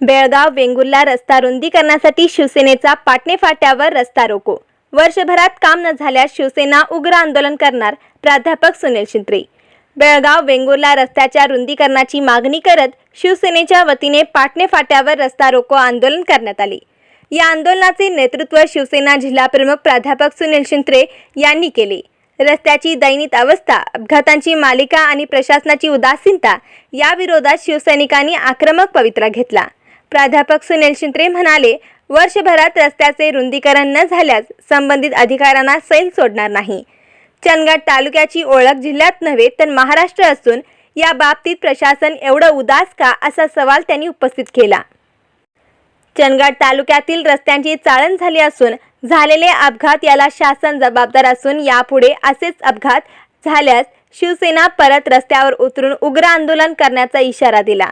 बेळगाव वेंगुर्ला रस्ता रुंदीकरणासाठी शिवसेनेचा पाटणे फाट्यावर रस्ता रोको. वर्षभरात काम न झाल्यास शिवसेना उग्र आंदोलन करणार प्राध्यापक सुनील शिंत्रे. बेळगाव वेंगुर्ला रस्त्याच्या रुंदीकरणाची मागणी करत शिवसेनेच्या वतीने पाटणे फाट्यावर रस्ता रोको आंदोलन करण्यात आले. या आंदोलनाचे नेतृत्व शिवसेना जिल्हाप्रमुख प्राध्यापक सुनील शिंत्रे यांनी केले. रस्त्याची दैनिक अवस्था अपघातांची मालिका आणि प्रशासनाची उदासीनता या विरोधात शिवसैनिकांनी आक्रमक पवित्रा घेतला. प्राध्यापक सुनील शिंत्रे म्हणाले वर्षभरात रस्त्याचे रुंदीकरण न झाल्यास संबंधित अधिकाऱ्यांना सैल सोडणार नाही. चंदगड तालुक्याची ओळख जिल्ह्यात नव्हे तर महाराष्ट्र असून या बाबतीत प्रशासन एवढं उदास का असा सवाल त्यांनी उपस्थित केला. चंदगड तालुक्यातील रस्त्यांची चाळण झाली असून झालेले अपघात याला शासन जबाबदार असून यापुढे असेच अपघात झाल्यास शिवसेना परत रस्त्यावर उतरून उग्र आंदोलन करण्याचा इशारा दिला.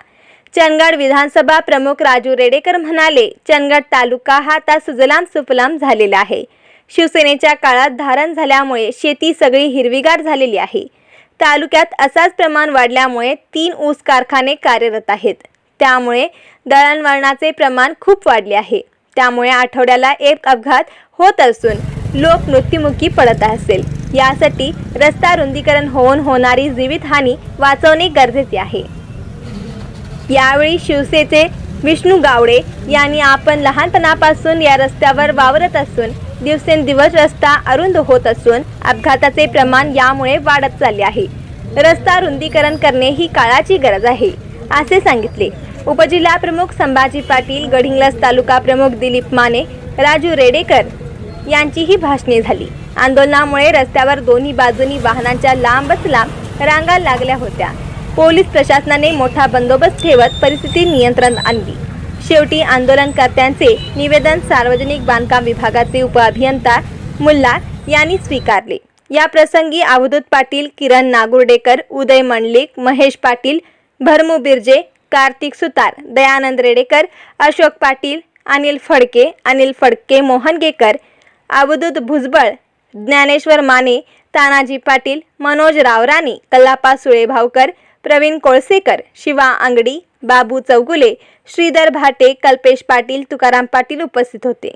चंदगड विधानसभा प्रमुख राजू रेडेकर म्हणाले चंदगड तालुका हा आता सुजलाम सुफलाम झालेला आहे. शिवसेनेच्या काळात धारण झाल्यामुळे शेती सगळी हिरवीगार झालेली आहे. तालुक्यात असाच प्रमाण वाढल्यामुळे तीन ऊस कारखाने कार्यरत आहेत. त्यामुळे दळणवळणाचे प्रमाण खूप वाढले आहे. त्यामुळे आठवड्याला एक अपघात होत असून लोक मृत्युमुखी पडत असेल. यासाठी रस्ता रुंदीकरण होऊन होणारी जीवितहानी वाचवणे गरजेचे आहे. यावेळी शिवसेचे विष्णू गावडे यांनी आपण लहानपणापासून या रस्त्यावर वावरत असून दिवसेंदिवस रस्ता अरुंद होत असून अपघाताचे प्रमाण यामुळे वाढत चालले आहे. रस्ता रुंदीकरण करणे ही काळाची गरज आहे असे सांगितले. उपजिल्हा प्रमुख संभाजी पाटील गडिंग्लज तालुका प्रमुख दिलीप माने राजू रेडेकर यांचीही भाषणे झाली. आंदोलनामुळे रस्त्यावर दोन्ही बाजूनी वाहनांच्या लांबच लांब रांगा लागल्या होत्या. पोलीस प्रशासनाने मोठा बंदोबस्त ठेवत परिस्थिती नियंत्रण आणली. शेवटी आंदोलनकर्त्यांचे निवेदन सार्वजनिक बांधकाम विभागाचे उपअभियंता मुल्ला यांनी स्वीकारले. या प्रसंगी अवधूत पाटील किरण नागुर्डेकर उदय मंडलिक महेश पाटील भरमू बिर्जे कार्तिक सुतार दयानंद रेडेकर अशोक पाटील अनिल फडके अनिल फडके मोहनगेकर अवधूत भुजबळ ज्ञानेश्वर माने तानाजी पाटील मनोज रावराणी कल्लापा सुळेभावकर प्रवीण कोळसेकर शिवा अंगडी बाबू चौगुले श्रीधर भाटे कल्पेश पाटील तुकाराम पाटील उपस्थित होते.